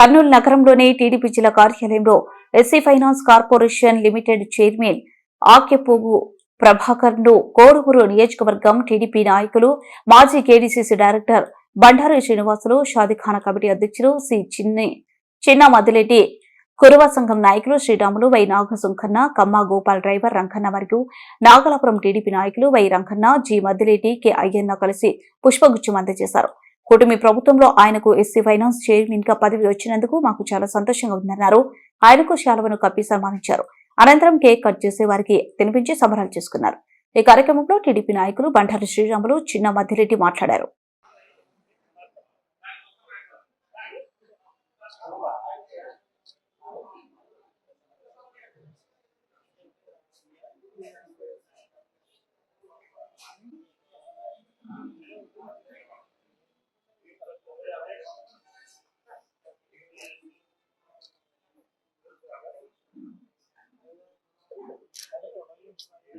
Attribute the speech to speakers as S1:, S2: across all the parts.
S1: కర్నూలు నగరంలోని టీడీపీ జిల్లా కార్యాలయంలో SC finance corporation limited chairman Akyapogu ప్రభాకర్ను కోడుగురు నియోజకవర్గం టీడీపీ నాయకులు మాజీ కేడీసీసీ డైరెక్టర్ బండారు శ్రీనివాసులు షాదిఖానా కమిటీ అధ్యక్షులు సి చిన్ని చిన్న మదిరెడ్డి కురువ సంఘం నాయకులు శ్రీరాములు వై నాగసుంకన్న కమ్మ గోపాల్ డ్రైవర్ రంగన్న మరియు నాగలాపురం టీడీపీ నాయకులు Y Ranganna G Maddireddy K Ayyanna కలిసి పుష్పగుచ్చం అందజేశారు కూటమి ప్రభుత్వంలో ఆయనకు ఎస్సీ ఫైనాన్స్ చైర్మన్గా పదవి వచ్చినందుకు మాకు చాలా సంతోషంగా ఉందన్నారు. ఆయనకు శాలువను కప్పి సన్మానించారు. అనంతరం కేక్ కట్ చేసే వారికి తినిపించి సంబరాలు చేసుకున్నారు. ఈ కార్యక్రమంలో టీడీపీ నాయకులు బండారు శ్రీరాములు చిన్న మద్దిరెడ్డి మాట్లాడారు.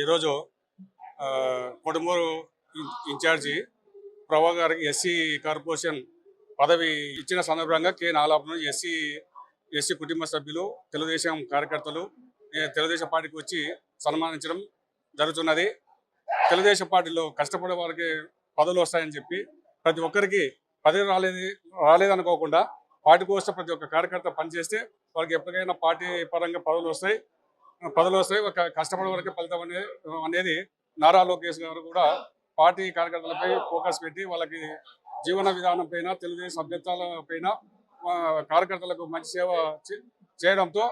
S2: ఈరోజు కొడుమూరు ఇన్ఛార్జి ప్రభా గారికి ఎస్సీ కార్పొరేషన్ పదవి ఇచ్చిన సందర్భంగా కె. నాలాపురం ఎస్సీ ఎస్సీ కుటుంబ సభ్యులు తెలుగుదేశం కార్యకర్తలు తెలుగుదేశం పార్టీకి వచ్చి సన్మానించడం జరుగుతున్నది. తెలుగుదేశం పార్టీలో కష్టపడే వారికి పదవులు వస్తాయని చెప్పి ప్రతి ఒక్కరికి పదవి రాలేదు రాలేదనుకోకుండా పార్టీ కోసం ప్రతి ఒక్క కార్యకర్త పనిచేస్తే వాళ్ళకి ఎప్పటికైనా పార్టీ పరంగా పదవులు వస్తాయి. పదవులు వస్తాయి ఒక కష్టపడే వరకే ఫలితం అనేది అనేది నారా లోకేష్ గారు కూడా పార్టీ కార్యకర్తలపై ఫోకస్ పెట్టి వాళ్ళకి జీవన విధానం పైన తెలుగుదేశం సభ్యత్వాల పైన కార్యకర్తలకు మంచి సేవ చేయడంతో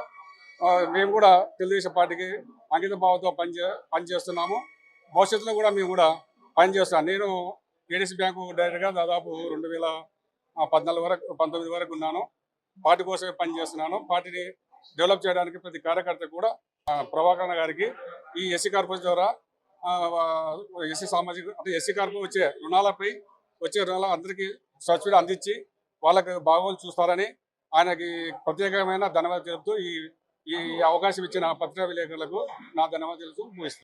S2: మేము కూడా తెలుగుదేశం పార్టీకి అంకిత భావంతో పనిచే పనిచేస్తున్నాము భవిష్యత్తులో కూడా మేము కూడా పనిచేస్తాం నేను ఏడీసీ బ్యాంకు డైరెక్టర్గా దాదాపు రెండు వేల పద్నాలుగు వరకు పంతొమ్మిది వరకు ఉన్నాను. పార్టీ కోసమే పనిచేస్తున్నాను పార్టీని డెవలప్ చేయడానికి ప్రతి కార్యకర్త కూడా ప్రభాకరణ గారికి ఈ ఎస్సీ కార్పొరేషన్ ద్వారా ఎస్సీ సామాజిక అంటే ఎస్సీ కార్పొరేషన్ వచ్చే రుణాలపై వచ్చే రుణాలు అందరికీ సబ్సిడీ అందించి వాళ్ళకి బాగోలు చూస్తారని ఆయనకి ప్రత్యేకమైన ధన్యవాదాలు తెలుపుతూ ఈ ఈ అవకాశం ఇచ్చిన పత్రికా విలేకరులకు నా ధన్యవాదాలు తెలుపుతూ ముగిస్తాను